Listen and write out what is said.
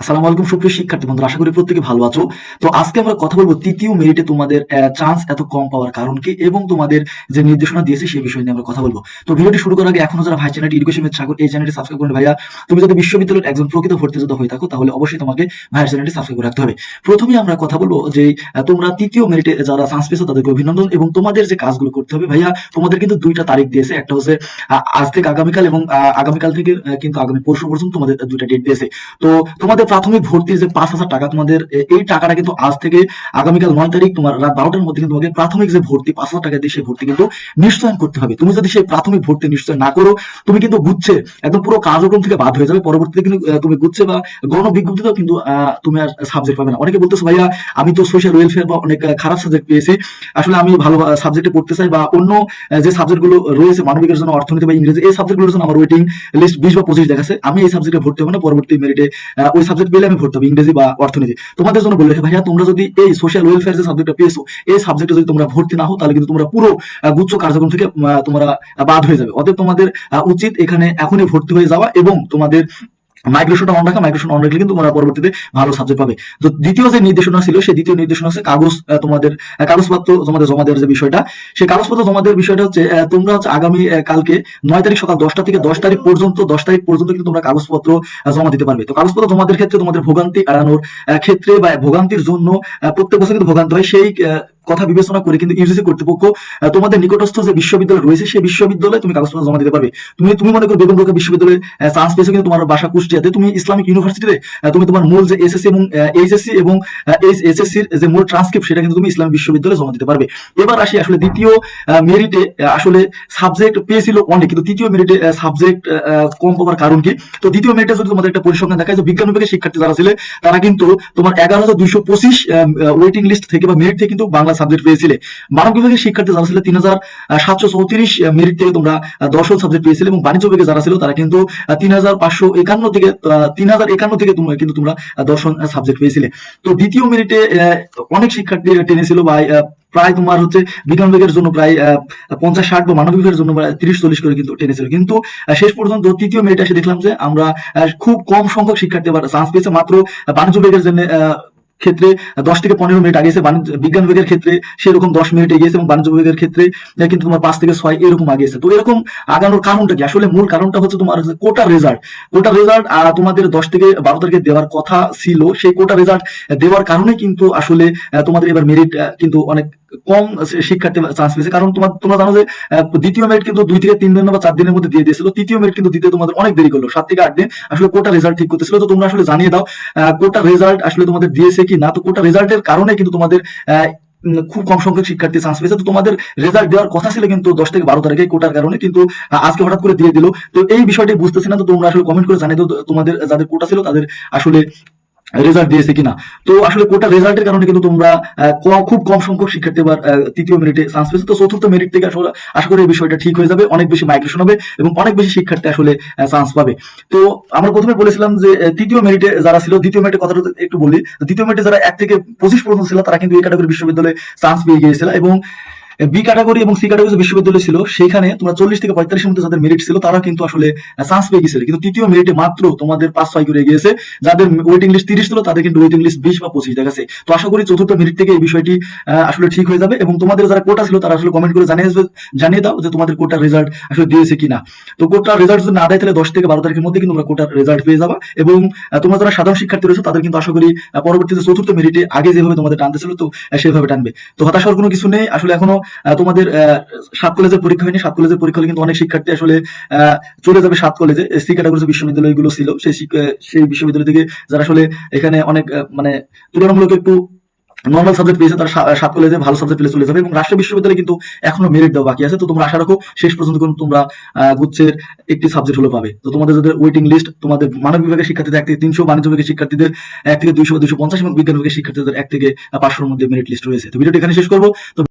আসসালামু আলাইকুম, সুপ্রিয় শিক্ষার্থী বন্ধুরা, আশা করি প্রত্যেকে ভালো আছো। তো আজকে আমরা কথা বলব তৃতীয় মেরিটে তোমাদের চান্স এত কম পাওয়ার কারণ কি এবং তোমাদের যে নির্দেশনা দিয়েছে সেই বিষয় নিয়ে আমরা কথা বলব। তো ভিডিওটি শুরু করার আগে এখনও যারা ভাই চ্যানেল এডুকেশন উইথ সাগর এই চ্যানেলটি সাবস্ক্রাইব করুন ভাইয়া। তুমি যদি বিশ্ববিদ্যালয়ের একজন প্রকৃত ভর্তি যোদ্ধা হয়ে থাকো, তাহলে অবশ্যই তোমাকে ভাইয়ের চ্যানেলটি সাবস্ক্রাইব করে রাখতে হবে। প্রথমেই আমরা কথা বলব যে তোমরা তৃতীয় মেরিটে যারা চান্স পেয়েছ, তাদেরকে অভিনন্দন এবং তোমাদের যে কাজগুলো করতে হবে ভাইয়া, তোমাদের কিন্তু দুইটা তারিখ দিয়েছে। একটা হচ্ছে আজ থেকে আগামীকাল এবং আগামীকাল থেকে কিন্তু আগামী পরশু পর্যন্ত তোমাদের দুইটা ডেট দিয়েছে। তো তোমাদের প্রাথমিক ভর্তির যে পাঁচ হাজার টাকা তোমাদের এই টাকাটা কিন্তু আজ থেকে আগামীকাল নয় তারিখ, তোমার রাত বারোটার মধ্যে কিন্তু তোমাকে প্রাথমিক যে ভর্তি, পাঁচ হাজার টাকা দিয়ে সেই ভর্তি কিন্তু নিশ্চয়ন করতে হবে। তুমি যদি সেই প্রাথমিক ভর্তি নিশ্চয় না করো, তুমি কিন্তু গুচ্ছে, একদম পুরো কার্যক্রম থেকে বাদ হয়ে যাবে। পরবর্তীতে কিন্তু তুমি গুচ্ছে বা গণ বিজ্ঞপ্তিতেও কিন্তু তুমি আর সাবজেক্ট পাবে না। অনেকে বলতেছো, ভাইয়া, আমি তো সোশ্যাল ওয়েলফেয়ার বা অনেক খারাপ সাবজেক্ট পেয়েছি। আসলে আমি ভালো সাবজেক্টে পড়তে চাই বা অন্য যে সাবজেক্টগুলো রয়েছে, মানবিকের জন্য অর্থনীতি বা ইংরেজি, এই সাবজেক্টগুলোর জন্য আমার ওয়েটিং লিস্ট বিশ বা পঁচিশ দেখাচ্ছে। আমি এই সাবজেক্টে ভর্তি হব না, পরবর্তী মেরিটে ওই সাবজেক্ট পেলে আমি ভর্তি হব, ইংরেজি বা অর্থনীতি। তোমাদের জন্য বলে ভাইয়া, তোমরা যদি এই সোশ্যাল ওয়েলফেয়ার যে সাবজেক্টটা পেয়েছ, এই সাবজেক্টে যদি তোমরা ভর্তি না হও, তাহলে কিন্তু তোমরা পুরো গুচ্ছ কার্যক্রম থেকে তোমরা বাদ হয়ে যাবে। অতএব তোমাদের উচিত এখানে এখনই ভর্তি হয়ে যাওয়া এবং তোমাদের মাইগ্রেশনটা অন রাখা মাইগ্রেশন অন রাখলে কিন্তু তোমরা পরবর্তীতে ভালো সাবজেক্ট পাবে। তো দ্বিতীয় যে নির্দেশনা ছিল, সেই দ্বিতীয় নির্দেশনা হচ্ছে কাগজ তোমাদের কাগজপত্র তোমাদের জমা দেওয়ার যে বিষয়টা, সেই কাগজপত্র জমা দেওয়ার বিষয়টা হচ্ছে তোমরা হচ্ছে আগামী কালকে নয় তারিখ সকাল দশটা থেকে দশ তারিখ পর্যন্ত, দশ তারিখ পর্যন্ত কিন্তু তোমরা কাগজপত্র জমা দিতে পারবে। তো কাগজপত্র জমা দেওয়ার ক্ষেত্রে তোমাদের ভোগান্তি এড়ানোর ক্ষেত্রে বা ভোগান্তির জন্য প্রত্যেক বছর কিন্তু ভোগান্তি হয়। সেই কথা বিবেচনা করে কিন্তু ইউজিসি কর্তৃপক্ষ তোমাদের নিকটস্থ যে বিশ্ববিদ্যালয় রয়েছে, সেই বিশ্ববিদ্যালয়ে তুমি কাগজপত্র জমা দিতে পারবে। তুমি তুমি মনে করো বেগম রোকেয়া বিশ্ববিদ্যালয়ে চান্স পেয়েছ কিন্তু তোমার বাসা কুষ্টিয়াতে তুমি ইসলামিক ইউনিভার্সিটিতে তুমি তোমার মূল যে এসএসসি এবং এইচএসসি এবং এইচএসসির যে মূল ট্রান্সক্রিপ্ট সেটা কিন্তু তুমি ইসলামিক বিশ্ববিদ্যালয়ে জমা দিতে পারবে। এবার আসি আসলে দ্বিতীয় মেরিটে আসলে সাবজেক্ট পেয়েছিল অনেক, কিন্তু তৃতীয় মেরিটে সাবজেক্ট কম পাওয়ার কারণ কি? তো দ্বিতীয় মেরিটে যদি তোমাদের একটা পরিসংখ্যান দেখা যায় যে বিজ্ঞান বিভাগের শিক্ষার্থী যারা ছিলেন তারা কিন্তু তোমার এগারো হাজার দুইশো পঁচিশ ওয়েটিং লিস্ট থেকে বা মেরিট থেকে কিন্তু বাংলা সাবজেক্ট পেয়েছিলে। মানব বিভাগের শিক্ষার্থী যারা ছিল, তিন হাজার সাতশো চৌত্রিশ মেরিট থেকে তোমরা দর্শন সাবজেক্ট পেয়েছিলে এবং বাণিজ্য বিভাগে যারা ছিল, তারা কিন্তু তিন হাজার পাঁচশো একান্ন থেকে তিন হাজার একান্ন থেকে তোমরা, কিন্তু তোমরা দর্শন সাবজেক্ট পেয়েছিলে। তো দ্বিতীয় মেরিটে অনেক শিক্ষার্থী টেনেছিল বা প্রায় তোমার হচ্ছে বিজ্ঞান বিভাগের জন্য প্রায় পঞ্চাশ, ষাট বা মানব বিভাগের জন্য প্রায় তিরিশ, চল্লিশ করে কিন্তু টেনেছিল কিন্তু শেষ পর্যন্ত তৃতীয় মেরিটে এসে দেখলাম যে আমরা খুব কম সংখ্যক শিক্ষার্থী আবার চান্স পেয়েছে। মাত্র বাণিজ্য বিভাগের জন্য ক্ষেত্রে দশ থেকে পনেরো মিনিট বাণিজ্য, বিজ্ঞান বিভাগের ক্ষেত্রে সেরকম দশ মিনিট এগিয়েছে এবং বাণিজ্য বিভাগের ক্ষেত্রে কিন্তু তোমার পাঁচ থেকে ছয় এরকম আগিয়েছে তো এরকম আগানোর কারণটা কি? আসলে মূল কারণটা হচ্ছে তোমার হচ্ছে কোটা রেজাল্ট কোটা রেজাল্ট তোমাদের দশ থেকে বারো তারিখে দেওয়ার কথা ছিল, সেই কোটা রেজাল্ট দেওয়ার কারণে কিন্তু আসলে তোমাদের এবার মেরিট কিন্তু অনেক কম শিক্ষার্থী চান্স পেয়েছে। কারণ তোমার, তোমরা জানো যে দ্বিতীয় মেরিট কিন্তু দুই থেকে তিন দিন বা চার দিনের মধ্যে দিয়ে দিয়েছিল। তৃতীয় মেরিট কিন্তু দিতে তোমাদের অনেক দেরি করল। সাত থেকে আট দিন আসলে কোটা রেজাল্ট ঠিক করতেছিল। তো তোমরা আসলে জানিয়ে দাও কোটা রেজাল্ট আসলে তোমাদের দিয়েছে কি না? তো কোটা রেজাল্টের কারণে কিন্তু তোমাদের খুব কম সংখ্যক শিক্ষার্থী চান্স পেয়েছে। তো তোমাদের রেজাল্ট দেওয়ার কথা ছিল কিন্তু দশ থেকে বারো তারিখে কোটার কারণে। কিন্তু আজকে হঠাৎ করে দিয়ে দিল। তো এই বিষয়টি বুঝতেছি না। তো তোমরা আসলে কমেন্ট করে জানিয়ে দাও তোমাদের, যাদের কোটা ছিল তাদের আসলে রেজাল্ট দিয়েছে কিনা। তো আসলে কোটা রেজাল্টের কারণে কিন্তু তোমরা খুব কম সংখ্যক শিক্ষার্থী এবার তৃতীয় মেরিটে চান্স পেয়েছে। তো চতুর্থ মেরিট থেকে আসলে আশা করি এই বিষয়টা ঠিক হয়ে যাবে। অনেক বেশি মাইগ্রেশন হবে এবং অনেক বেশি শিক্ষার্থী আসলে চান্স পাবে। তো আমরা প্রথমে বলেছিলাম যে তৃতীয় মেরিটে যারা ছিল, দ্বিতীয় মেরিটে কথাটা একটু বলি, দ্বিতীয় মেরিটে যারা এক থেকে পঁচিশ পর্যন্ত ছিল, তারা কিন্তু এই ক্যাটাগরি বিশ্ববিদ্যালয়ে চান্স পেয়ে গিয়েছিল এবং বি ক্যাটাগরি এবং সি ক্যাটাগরি বিশ্ববিদ্যালয় ছিল সেখানে তোমরা চল্লিশ থেকে পঁয়তাল্লিশের মধ্যে যাদের মেরিট ছিল, তারা কিন্তু আসলে চান্স পেয়ে গেছিল। কিন্তু তৃতীয় মেরিটে মাত্র তোমাদের পাঁচ, ছয় করে গিয়েছে। যাদের ওয়েটিং লিস্ট তিরিশ ছিল, তাদের কিন্তু ওয়েটিং লিস্ট বিশ বা পঁচিশ দেখাচ্ছে তো আশা করি চতুর্থ মেরিট থেকে এই বিষয়টি আসলে ঠিক হয়ে যাবে এবং তোমাদের যারা কোটা ছিল, তারা আসলে কমেন্ট করে জানিয়ে জানিয়ে দাও যে তোমাদের কোটার রেজাল্ট আসলে দিয়েছে কিনা। তো কোটার রেজাল্ট যদি না দেয়, তাহলে দশ থেকে বারো তারিখের মধ্যে কিন্তু তোমরা কোটার রেজাল্ট পেয়ে যাবা এবং তোমরা যারা সাধারণ শিক্ষার্থী রয়েছে, তাদের কিন্তু আশা করি পরবর্তীতে চতুর্থ মেরিটে আগে যেভাবে তোমাদের টানতে ছিল, তো সেভাবে টানবে। তো হতাশার কোনো কিছু নেই। আসলে এখনও তোমাদের সাত কলেজের পরীক্ষা হয়নি। সাত কলেজের পরীক্ষা হলে কিন্তু অনেক শিক্ষার্থী আসলে চলে যাবে সাত কলেজে সি ক্যাটাগরি বিশ্ববিদ্যালয়গুলো ছিল। সেই সেই বিশ্ববিদ্যালয় থেকে যারা আসলে এখানে অনেক মানে তুলনামূলক একটু নর্মাল সাবজেক্ট পেয়েছে, তারা সাত কলেজে ভালো সাবজেক্ট পেলে চলে যাবে। এবং রাষ্ট্রীয় বিশ্ববিদ্যালয়ে কিন্তু এখনও মেরিট দেওয়া বাকি আছে। তো তোমরা আশা রাখো, শেষ পর্যন্ত কিন্তু তোমরা গুচ্ছের একটি সাবজেক্ট হলো পাবে। তো তোমাদের যাদের ওয়েটিং লিস্ট তোমাদের মানব বিভাগের শিক্ষার্থীদের এক থেকে তিনশো, বাণিজ্য বিভাগের শিক্ষার্থীদের এক থেকে দুইশো দুশো পঞ্চাশ এবং বিজ্ঞান বিভাগের শিক্ষার্থীদের এক থেকে পাঁচশোর মধ্যে মেরিট লিস্ট রয়েছে। তো ভিডিওটি এখানে শেষ করব। তো